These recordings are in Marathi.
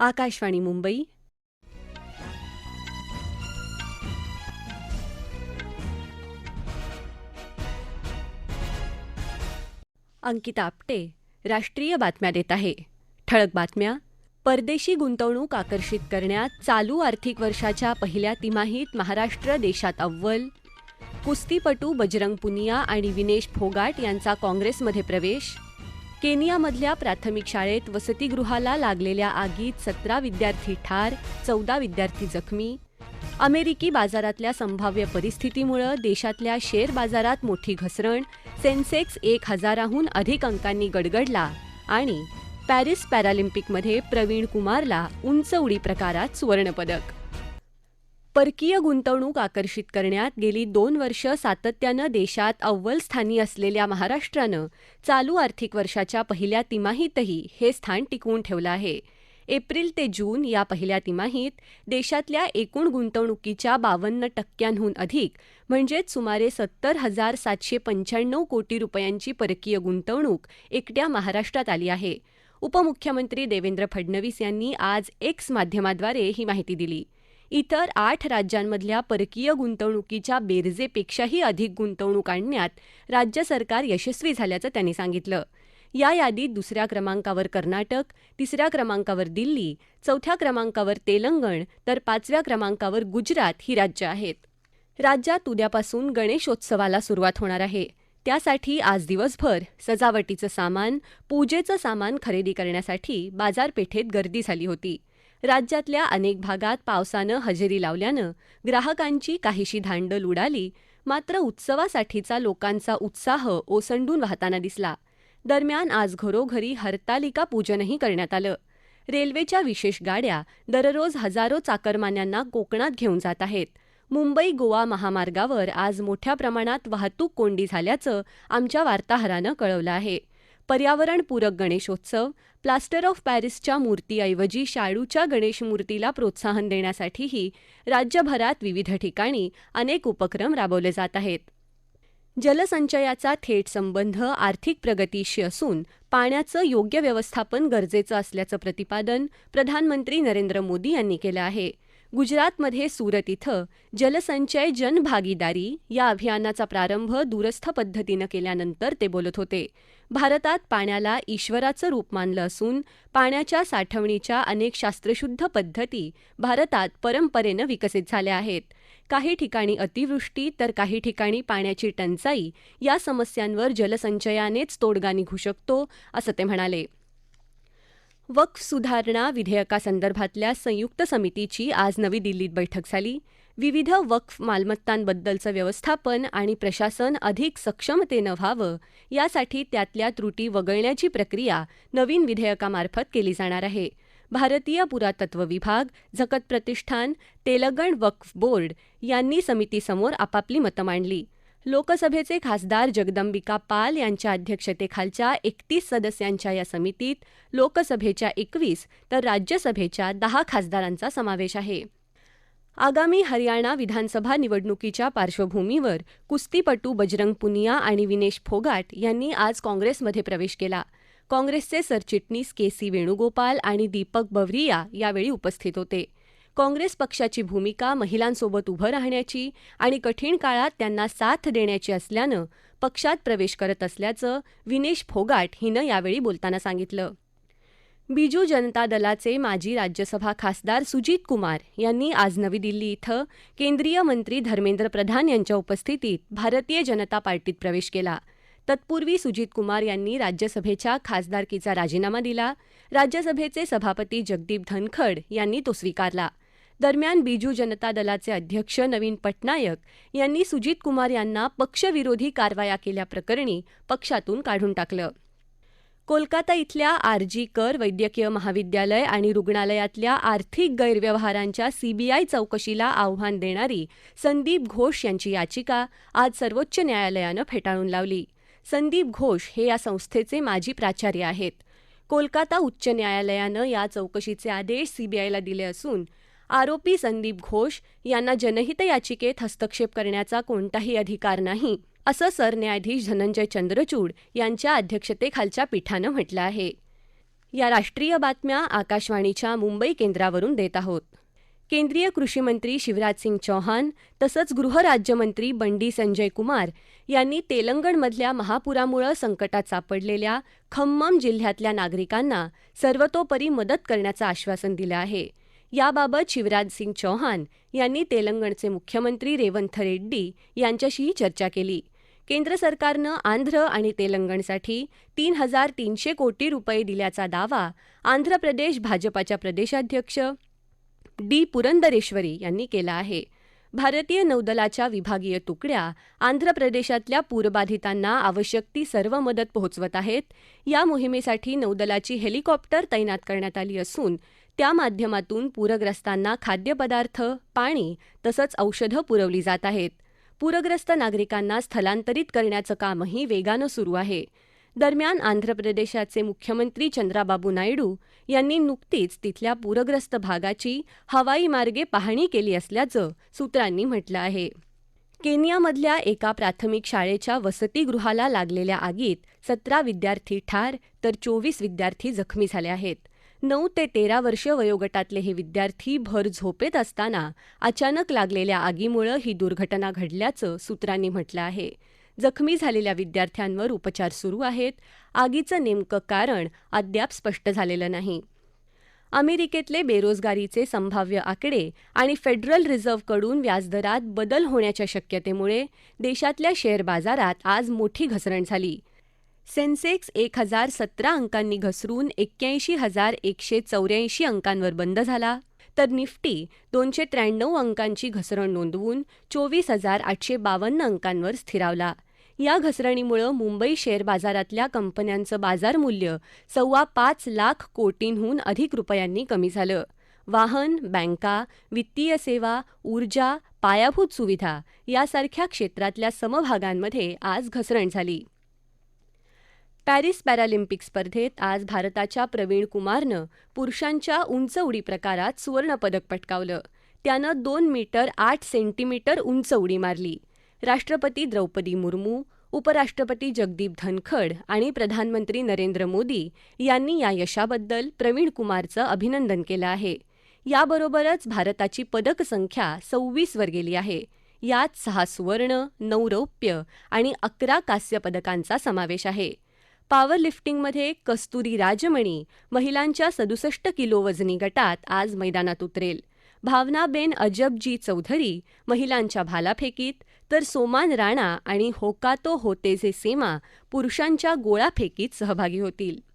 आकाशवाणी मुंबई. अंकिता आपटे राष्ट्रीय बातम्या देत आहे. ठळक बातम्या. परदेशी गुंतवणूक आकर्षित करण्यात चालू आर्थिक वर्षाच्या पहिल्या तिमाहीत महाराष्ट्र देशात अव्वल. कुस्तीपटू बजरंग पुनिया आणि विनेश फोगाट यांचा काँग्रेसमध्ये प्रवेश. केनियामधल्या प्राथमिक शाळेत वसतिगृहाला लागलेल्या आगीत सतरा विद्यार्थी ठार चौदा विद्यार्थी जखमी. अमेरिकी बाजारातल्या संभाव्य परिस्थितीमुळं देशातल्या शेअर बाजारात मोठी घसरण सेन्सेक्स एक हजाराहून अधिक अंकांनी गडगडला आणि पॅरिस पॅरालिम्पिकमध्ये प्रवीण कुमारला उंच उडी प्रकारात सुवर्णपदक. परकीय गुंतवणूक आकर्षित करण्यात गेली दोन वर्ष सातत्यानं देशात अव्वल स्थानी असलेल्या महाराष्ट्रानं चालू आर्थिक वर्षाच्या पहिल्या तिमाहीतही हे स्थान टिकवून ठेवलं आहे. एप्रिल ते जून या पहिल्या तिमाहीत देशातल्या एकूण गुंतवणुकीच्या बावन्न टक्क्यांहून अधिक म्हणजेच सुमारे सत्तर हजार सातशे पंच्याण्णव कोटी रुपयांची परकीय गुंतवणूक एकट्या महाराष्ट्रात आली आहे. उपमुख्यमंत्री देवेंद्र फडणवीस यांनी आज एक्स माध्यमाद्वारे ही माहिती दिली. इतर आठ राज्यांमधल्या परकीय गुंतवणुकीच्या बेरजेपेक्षाही अधिक गुंतवणूक आणण्यात राज्य सरकार यशस्वी झाल्याचं त्यांनी सांगितलं. या यादीत दुसऱ्या क्रमांकावर कर्नाटक तिसऱ्या क्रमांकावर दिल्ली चौथ्या क्रमांकावर तेलंगण तर पाचव्या क्रमांकावर गुजरात ही राज्य आहेत. राज्यात उद्यापासून गणेशोत्सवाला सुरुवात होणार आहे. त्यासाठी आज दिवसभर सजावटीचं सामान पूजेचं सामान खरेदी करण्यासाठी बाजारपेठेत गर्दी झाली होती. राज्यातल्या अनेक भागात पावसानं हजेरी लावल्यानं ग्राहकांची काहीशी धांडल उडाली मात्र उत्सवासाठीचा लोकांचा उत्साह ओसंडून वाहताना दिसला. दरम्यान आज घरोघरी हरतालिका पूजनही करण्यात आलं. रेल्वेच्या विशेष गाड्या दररोज हजारो चाकरमान्यांना कोकणात घेऊन जात आहेत. मुंबई गोवा महामार्गावर आज मोठ्या प्रमाणात वाहतूक कोंडी झाल्याचं आमच्या वार्ताहरानं कळवलं आहे. पर्यावरणपूरक गणेशोत्सव प्लास्टर ऑफ पॅरिसच्या मूर्तीऐवजी शाडूच्या गणेश मूर्तीला प्रोत्साहन देण्यासाठीही राज्यभरात विविध ठिकाणी अनेक उपक्रम राबवले जात आहेत. जलसंचयाचा थेट संबंध आर्थिक प्रगतीशी असून पाण्याचं योग्य व्यवस्थापन गरजेचं असल्याचं प्रतिपादन प्रधानमंत्री नरेंद्र मोदी यांनी केलं आहे. गुजरातमध्ये सुरत इथं जलसंचय जनभागीदारी या अभियानाचा प्रारंभ दूरस्थ पद्धतीनं केल्यानंतर ते बोलत होते. भारतात पाण्याला ईश्वराचं रूप मानलं असून पाण्याच्या साठवणीच्या अनेक शास्त्रशुद्ध पद्धती भारतात परंपरेनं विकसित झाल्या आहेत. काही ठिकाणी अतिवृष्टी तर काही ठिकाणी पाण्याची टंचाई या समस्यांवर जलसंचयानेच तोडगा निघू शकतो असं ते म्हणाले. वक्फ सुधारणा विधेयकासंदर्भातल्या संयुक्त समितीची आज नवी दिल्लीत बैठक झाली. विविध वक्फ मालमत्तांबद्दलचं व्यवस्थापन आणि प्रशासन अधिक सक्षमतेनं व्हावं यासाठी त्यातल्या त्रुटी वगळण्याची प्रक्रिया नवीन विधेयकामार्फत केली जाणार आहे. भारतीय पुरातत्व विभाग झकत प्रतिष्ठान तेलगण वक्फ बोर्ड यांनी समितीसमोर आपापली मतं मांडली. लोकसभेचे खासदार जगदंबिका पाल यांच्या अध्यक्षतेखालच्या एकतीस सदस्यांच्या या समितीत लोकसभेच्या एकवीस तर राज्यसभेच्या दहा खासदारांचा समावेश आहे. आगामी हरियाणा विधानसभा निवडणुकीच्या पार्श्वभूमीवर कुस्तीपटू बजरंग पुनिया आणि विनेश फोगाट यांनी आज काँग्रेसमध्ये प्रवेश केला. काँग्रेसचे सरचिटणीस के सी वेणुगोपाल आणि दीपक बवरिया यावेळी उपस्थित होते. काँग्रेस पक्षाची भूमिका महिलांसोबत उभं राहण्याची आणि कठीण काळात त्यांना साथ देण्याची असल्यानं पक्षात प्रवेश करत असल्याचं विनेश फोगाट हिनं यावेळी बोलताना सांगितलं. बिजू जनता दलाचे माजी राज्यसभा खासदार सुजित कुमार यांनी आज नवी दिल्ली इथं केंद्रीय मंत्री धर्मेंद्र प्रधान यांच्या उपस्थितीत भारतीय जनता पार्टीत प्रवेश केला. तत्पूर्वी सुजित कुमार यांनी राज्यसभेच्या खासदारकीचा राजीनामा दिला. राज्यसभेचे सभापती जगदीप धनखड यांनी तो स्वीकारला. दरम्यान बिजू जनता दलाचे अध्यक्ष नवीन पटनायक यांनी सुजित कुमार यांना पक्षविरोधी कारवाया केल्याप्रकरणी पक्षातून काढून टाकलं. कोलकाता इथल्या आरजी कर वैद्यकीय महाविद्यालय आणि रुग्णालयातल्या आर्थिक गैरव्यवहारांच्या सीबीआय चौकशीला आव्हान देणारी संदीप घोष यांची याचिका आज सर्वोच्च न्यायालयानं फेटाळून लावली. संदीप घोष हे या संस्थेचे माजी प्राचार्य आहेत. कोलकाता उच्च न्यायालयानं या चौकशीचे आदेश सीबीआयला दिले असून आरोपी संदीप घोष यांना जनहित याचिकेत हस्तक्षेप करण्याचा कोणताही अधिकार नाही असं सरन्यायाधीश धनंजय चंद्रचूड यांच्या अध्यक्षतेखालच्या पीठानं म्हटलं आहे. या राष्ट्रीय बातम्या आकाशवाणीच्या मुंबई केंद्रावरून देत आहोत. केंद्रीय कृषी मंत्री शिवराजसिंग चौहान तसंच गृहराज्यमंत्री बंडी संजय कुमार यांनी तेलंगणमधल्या महापुरामुळं संकटात सापडलेल्या खम्मम जिल्ह्यातल्या नागरिकांना सर्वतोपरी मदत करण्याचं आश्वासन दिलं आहे. याबाबत शिवराजसिंग चौहान यांनी तेलंगणचे मुख्यमंत्री रेवंथ रेड्डी यांच्याशीही चर्चा केली. केंद्र सरकारनं आंध्र आणि तेलंगणसाठी तीन हजार तीनशे कोटी रुपये दिल्याचा दावा आंध्र प्रदेश भाजपाच्या प्रदेशाध्यक्ष डी पुरंदरेश्वरी यांनी केला आहे. भारतीय नौदलाच्या विभागीय तुकड्या आंध्र प्रदेशातल्या पूरबाधितांना आवश्यक ती सर्व मदत पोहोचवत आहेत. या मोहिमेसाठी नौदलाची हेलिकॉप्टर तैनात करण्यात आली असून त्या माध्यमातून पूरग्रस्तांना खाद्यपदार्थ पाणी तसंच औषधं पुरवली जात आहेत. पूरग्रस्त नागरिकांना स्थलांतरित करण्याचं कामही वेगानं सुरू आहे. दरम्यान आंध्र प्रदेशाचे मुख्यमंत्री चंद्राबाबू नायडू यांनी नुकतीच तिथल्या पूरग्रस्त भागाची हवाई मार्गे पाहणी केली असल्याचं सूत्रांनी म्हटलं आहे. केनियामधल्या एका प्राथमिक शाळेच्या वसतिगृहाला लागलेल्या आगीत सतरा विद्यार्थी ठार तर चोवीस विद्यार्थी जखमी झाले आहेत. नऊ ते तेरा वर्ष वयोगटातले हे विद्यार्थी भर झोपेत असताना अचानक लागलेल्या आगीमुळं ही दुर्घटना घडल्याचं सूत्रांनी म्हटलं आहे. जखमी झालेल्या विद्यार्थ्यांवर उपचार सुरू आहेत. आगीचं नेमकं कारण अद्याप स्पष्ट झालेलं नाही. अमेरिकेतले बेरोजगारीचे संभाव्य आकडे आणि फेडरल रिझर्व्हकडून व्याजदरात बदल होण्याच्या शक्यतेमुळे देशातल्या शेअर बाजारात आज मोठी घसरण झाली. सेन्सेक्स एक हजार सतरा अंकांनी घसरून एक्क्याऐंशी हजार एकशे चौऱ्याऐंशी अंकांवर बंद झाला तर निफ्टी दोनशे त्र्याण्णव अंकांची घसरण नोंदवून चोवीस हजार आठशे बावन्न अंकांवर स्थिरावला. या घसरणीमुळं मुंबई शेअर बाजारातल्या कंपन्यांचं बाजारमूल्य सव्वा पाच लाख कोटींहून अधिक रुपयांनी कमी झालं. वाहन बँका वित्तीय सेवा ऊर्जा पायाभूत सुविधा यासारख्या क्षेत्रातल्या समभागांमध्ये आज घसरण झाली. पॅरिस पॅरालिम्पिक स्पर्धेत आज भारताच्या प्रवीण कुमारनं पुरुषांच्या उंच उडी प्रकारात सुवर्णपदक पटकावलं. त्यानं दोन मीटर आठ सेंटीमीटर उंच उडी मारली. राष्ट्रपती द्रौपदी मुर्मू उपराष्ट्रपती जगदीप धनखड आणि प्रधानमंत्री नरेंद्र मोदी यांनी या यशाबद्दल प्रवीण कुमारचं अभिनंदन केलं आहे. याबरोबरच भारताची पदक संख्या सव्वीसवर गेली आहे. यात सहा सुवर्ण नऊ रौप्य आणि अकरा कांस्य पदकांचा समावेश आहे. पॉवर लिफ्टिंगमध्ये कस्तुरी राजमणी महिलांच्या सदुसष्ट किलो वजनी गटात आज मैदानात उतरेल. भावनाबेन अजबजी चौधरी महिलांच्या भालाफेकीत तर सोमान राणा आणि होकातो होतेजे सेमा पुरुषांच्या गोळाफेकीत सहभागी होतील.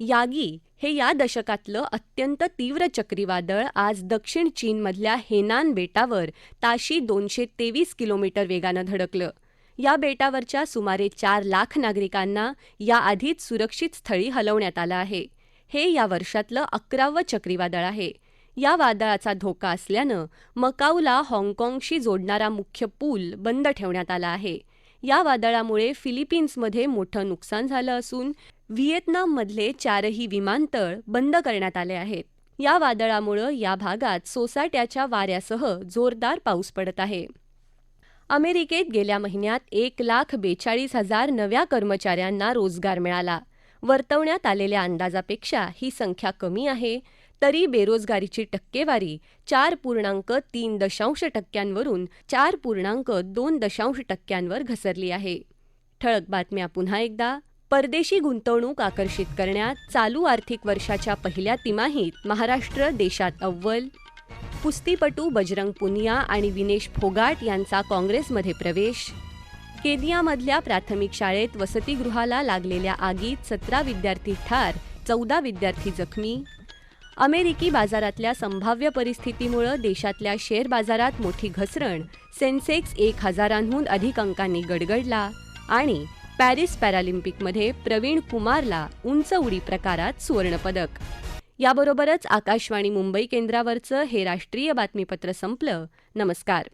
यागी हे या दशकातलं अत्यंत तीव्र चक्रीवादळ आज दक्षिण चीनमधल्या हेनान बेटावर ताशी दोनशे तेवीस किलोमीटर वेगानं धडकलं. या बेटावरच्या सुमारे चार लाख नागरिकांना याआधीच सुरक्षित स्थळी हलवण्यात आलं आहे. हे या वर्षातलं अकरावं चक्रीवादळ आहे. या वादळाचा धोका असल्यानं मकाऊला हाँगकाँगशी जोडणारा मुख्य पूल बंद ठेवण्यात आला आहे. या वादळामुळे फिलिपिन्समध्ये मोठं नुकसान झालं असून व्हिएतनाममधले चारही विमानतळ बंद करण्यात आले आहेत. या वादळामुळं या भागात सोसाट्याच्या वाऱ्यासह जोरदार पाऊस पडत आहे. अमेरिकेत गेल्या महिन्यात एक लाख बेचाळीस हजार नव्या कर्मचाऱ्यांना रोजगार मिळाला. वर्तवण्यात आलेल्या अंदाजापेक्षा ही संख्या कमी आहे तरी बेरोजगारीची टक्केवारी चार पूर्णांक तीन दशांश टक्क्यांवरून चार पूर्णांक दोन दशांश टक्क्यांवर घसरली आहे. ठळक बातम्या पुन्हा एकदा. परदेशी गुंतवणूक आकर्षित करण्यात चालू आर्थिक वर्षाच्या पहिल्या तिमाहीत महाराष्ट्र देशात अव्वल. कुस्तीपटू बजरंग पुनिया आणि विनेश फोगाट यांचा काँग्रेसमध्ये प्रवेश. केनियामधल्या प्राथमिक शाळेत वसतिगृहाला लागलेल्या आगीत सतरा विद्यार्थी ठार चौदा विद्यार्थी जखमी. अमेरिकी बाजारातल्या संभाव्य परिस्थितीमुळं देशातल्या शेअर बाजारात मोठी घसरण. सेन्सेक्स एक हजारांहून अधिक अंकांनी गडगडला आणि पॅरिस पॅरालिम्पिकमध्ये प्रवीण कुमारला उंच उडी प्रकारात सुवर्णपदक. याबरोबरच आकाशवाणी मुंबई केंद्रावरचं हे राष्ट्रीय बातमीपत्र संपलं. नमस्कार.